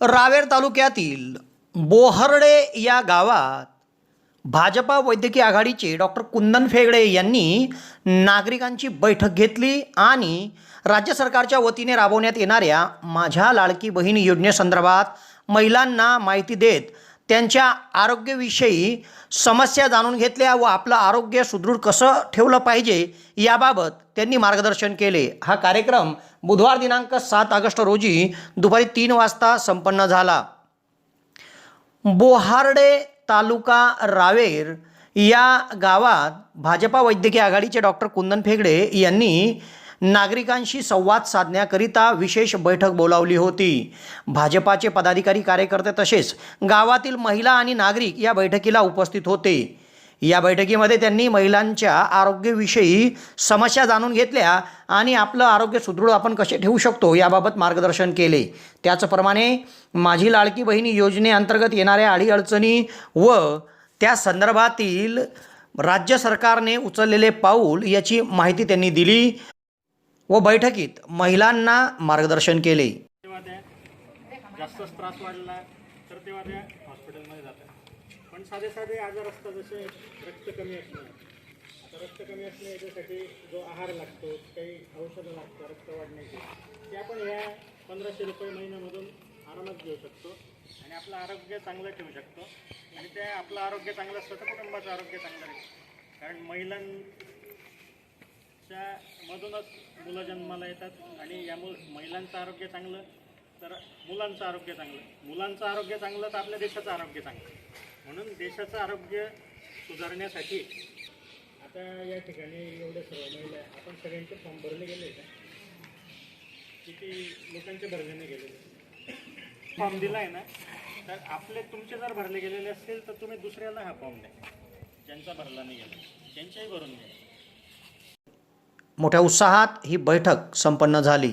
रावेर तालुक्यातील बोहर्डे या गावात भाजपा वैद्यकीय आघाडीचे डॉक्टर कुंदन फेगडे यांनी नागरिकांची बैठक घेतली आणि राज्य सरकारच्या वतीने राबवण्यात येणाऱ्या माझ्या लाडकी बहीण योजनेसंदर्भात महिलांना माहिती देत त्यांच्या आरोग्यविषयी समस्या जाणून घेतल्या व आपलं आरोग्य सुदृढ कसं ठेवलं पाहिजे याबाबत त्यांनी मार्गदर्शन केले. हा कार्यक्रम बुधवार दिनांक सात ऑगस्ट रोजी दुपारी तीन वाजता संपन्न झाला. बोहार्डे तालुका रावेर या गावात भाजपा वैद्यकीय आघाडीचे डॉक्टर कुंदन फेगडे यांनी नागरिकांशी संवाद साधण्याकरिता विशेष बैठक बोलावली होती. भाजपाचे पदाधिकारी कार्यकर्ते तसेच गावातील महिला आणि नागरिक या बैठकीला उपस्थित होते. या बैठकीमध्ये त्यांनी महिलांच्या आरोग्याविषयी समस्या जाणून घेतल्या आणि आपलं आरोग्य सुदृढ आपण कसे ठेवू शकतो याबाबत मार्गदर्शन केले. त्याचप्रमाणे माझी लाडकी बहिणी योजनेअंतर्गत येणाऱ्या अडीअडचणी व त्या संदर्भातील राज्य सरकारने उचललेले पाऊल याची माहिती त्यांनी दिली. व बैठकीत महिलांना मार्गदर्शन केले. तेव्हा त्या जास्तच त्रास वाढला तर तेव्हा त्या हॉस्पिटलमध्ये जातात. पण साधे साधे आजार असतात जसे रक्त कमी असणं. आता रक्त कमी असणं याच्यासाठी जो आहार लागतो काही औषधं लागतं रक्त वाढण्याची ते आपण ह्या पंधराशे रुपये महिन्यामधून आरामात घेऊ शकतो. आणि आपलं आरोग्य चांगलं ठेवू शकतो. आणि ते आपलं आरोग्य चांगलं असतं तर कुटुंबाचं आरोग्य चांगलं राहील. कारण महिलां मधूनच मुलं जन्माला येतात आणि यामुळे महिलांचं आरोग्य चांगलं तर मुलांचं आरोग्य चांगलं. मुलांचं आरोग्य चांगलं तर आपल्या देशाचं आरोग्य चांगलं. म्हणून देशाचं आरोग्य सुधारण्यासाठी आता या ठिकाणी एवढ्या सर्व महिला आहे. आपण सगळ्यांचे फॉर्म भरले गेले का? किती लोकांचे भरले नाही गेलेले? फॉर्म दिला आहे ना? तर आपले तुमचे जर भरले गेलेले असतील तर तुम्ही दुसऱ्याला हा फॉर्म द्या. ज्यांचा भरला नाही गेला त्यांच्याही भरून घ्या. मोठ्या उत्साहात ही बैठक संपन्न झाली.